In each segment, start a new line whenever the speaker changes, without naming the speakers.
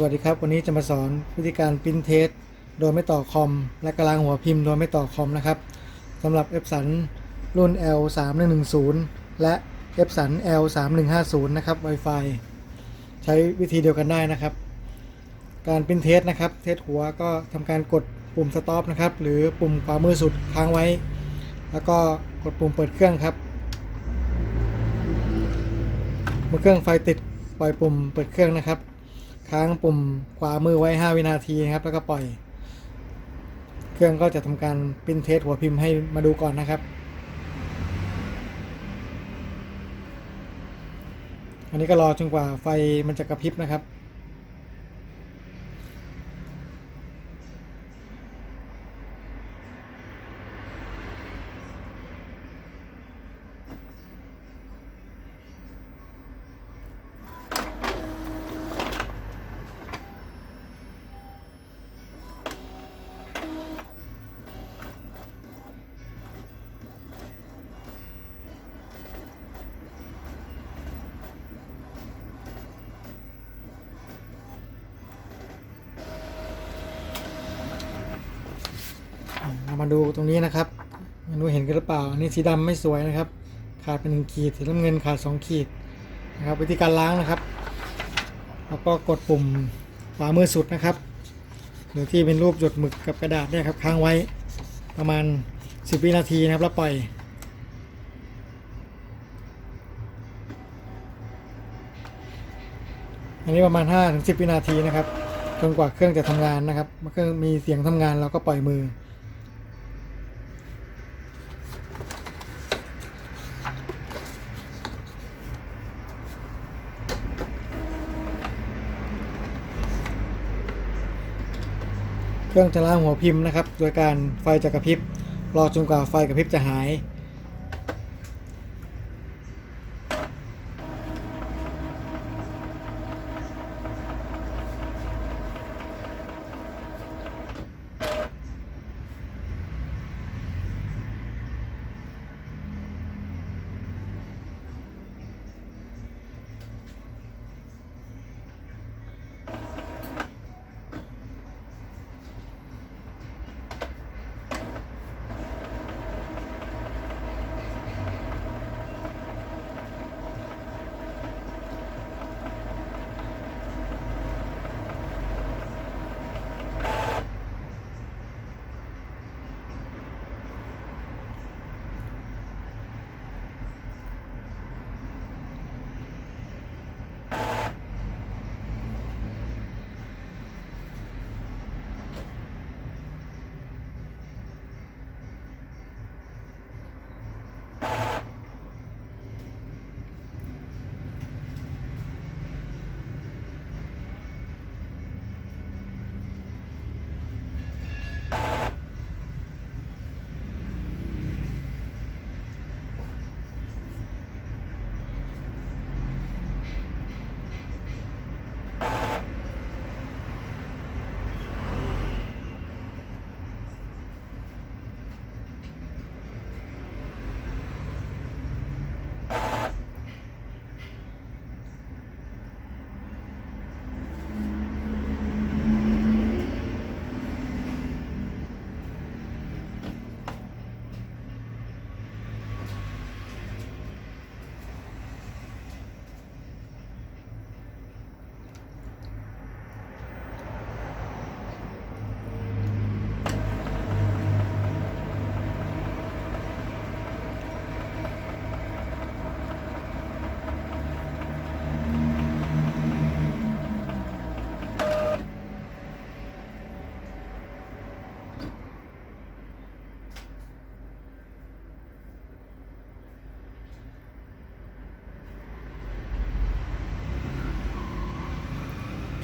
สวัสดีครับ วันนี้จะมาสอนวิธีการปริ้นเทสโดยไม่ต่อคอม และกระลางหัวพิมพ์โดยไม่ต่อคอมนะครับสำหรับ e p s o n รุ่น L 3 1 1 0และ e p s o n L 3 1 5 0นะครับ Wi-Fi ใช้วิธีเดียวกันได้นะครับ การปริ้นเทสนะครับ เทสหัวก็ทำการกดปุ่ม stop นะครับ หรือปุ่มขวามือสุดค้างไว้ แล้วก็กดปุ่มเปิดเครื่องครับ เมื่อเครื่องไฟติดปล่อยปุ่มเปิดเครื่องนะครับ ค้างปุ่มขวามือไว้ 5 วินาทีนะครับ แล้วก็ปล่อย เครื่องก็จะทำการปริ้นเทสหัวพิมพ์ให้มาดูก่อนนะครับ อันนี้ก็รอจนกว่าไฟมันจะกระพริบนะครับ มาดูตรงนี้นะครับไม่รู้เห็นกันหรือเปล่า อันนี้สีดำไม่สวยนะครับ ขาดเป็นหนึ่งขีด สีน้ำเงินขาดสองขีดนะครับ วิธีการล้างนะครับ แล้วก็กดปุ่มขวามือสุดนะครับ หรือที่เป็นรูปหยดหมึกกับกระดาษเนี่ยครับค้างไว้ประมาณ 10 วินาทีนะครับแล้วปล่อยอันนี้ประมาณ5ถึง10 วินาทีนะครับจนกว่าเครื่องจะทำงานนะครับ เมื่อเครื่องมีเสียงทำงานเราก็ปล่อยมือ เครื่องจะล้างหัวพิมพ์นะครับ โดยการไฟจะกระพริบรอจนกว่าไฟกระพริบจะหาย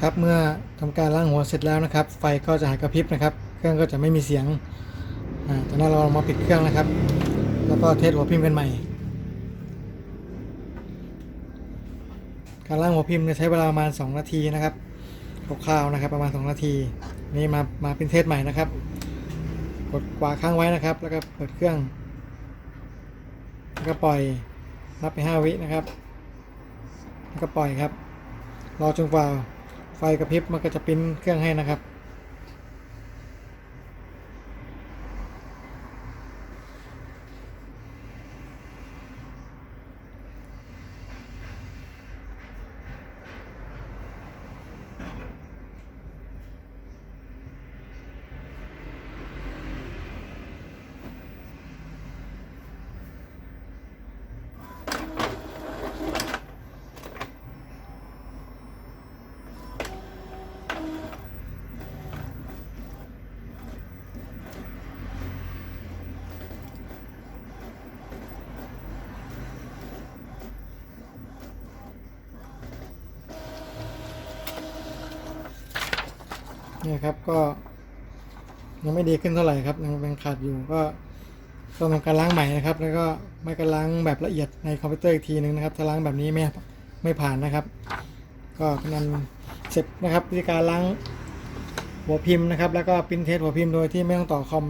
ครับ เมื่อทำการล้างหัวเสร็จแล้วนะครับ ไฟก็จะหายกระพริบนะครับ เครื่องก็จะไม่มีเสียงอ่าจากนั้นเราลองมาปิดเครื่องนะครับ แล้วก็เทสหัวพิมพ์กันใหม่ การล้างหัวพิมพ์ใช้เวลาประมาณ 2 นาทีนะครับคร่าวๆนะครับ ประมาณ 2 นาที นี่มามาเป็นเทสใหม่นะครับ กดขวาค้างไว้นะครับ แล้วก็เปิดเครื่องแล้วก็ปล่อยนับไป 5 วินะครับ แล้วก็ปล่อยครับ รอจนกว่า ฟกระพริบมันก็จะปริ้นเครื่องให้นะครับ เนี่ยครับก็ยังไม่ดีขึ้นเท่าไหร่ครับยังเป็นขาดอยู่ก็ต้องทำการล้างใหม่นะครับ แล้วก็ไม่ก็ล้างแบบละเอียดในคอมพิวเตอร์อีกทีนึงนะครับ ถ้าล้างแบบนี้ไม่ไม่ผ่านนะครับ ก็เป็นอันเสร็จนะครับวิธีการล้างหัวพิมพ์นะครับ แล้วก็ปริ้นเทสหัวพิมพ์โดยที่ไม่ต้องต่อคอม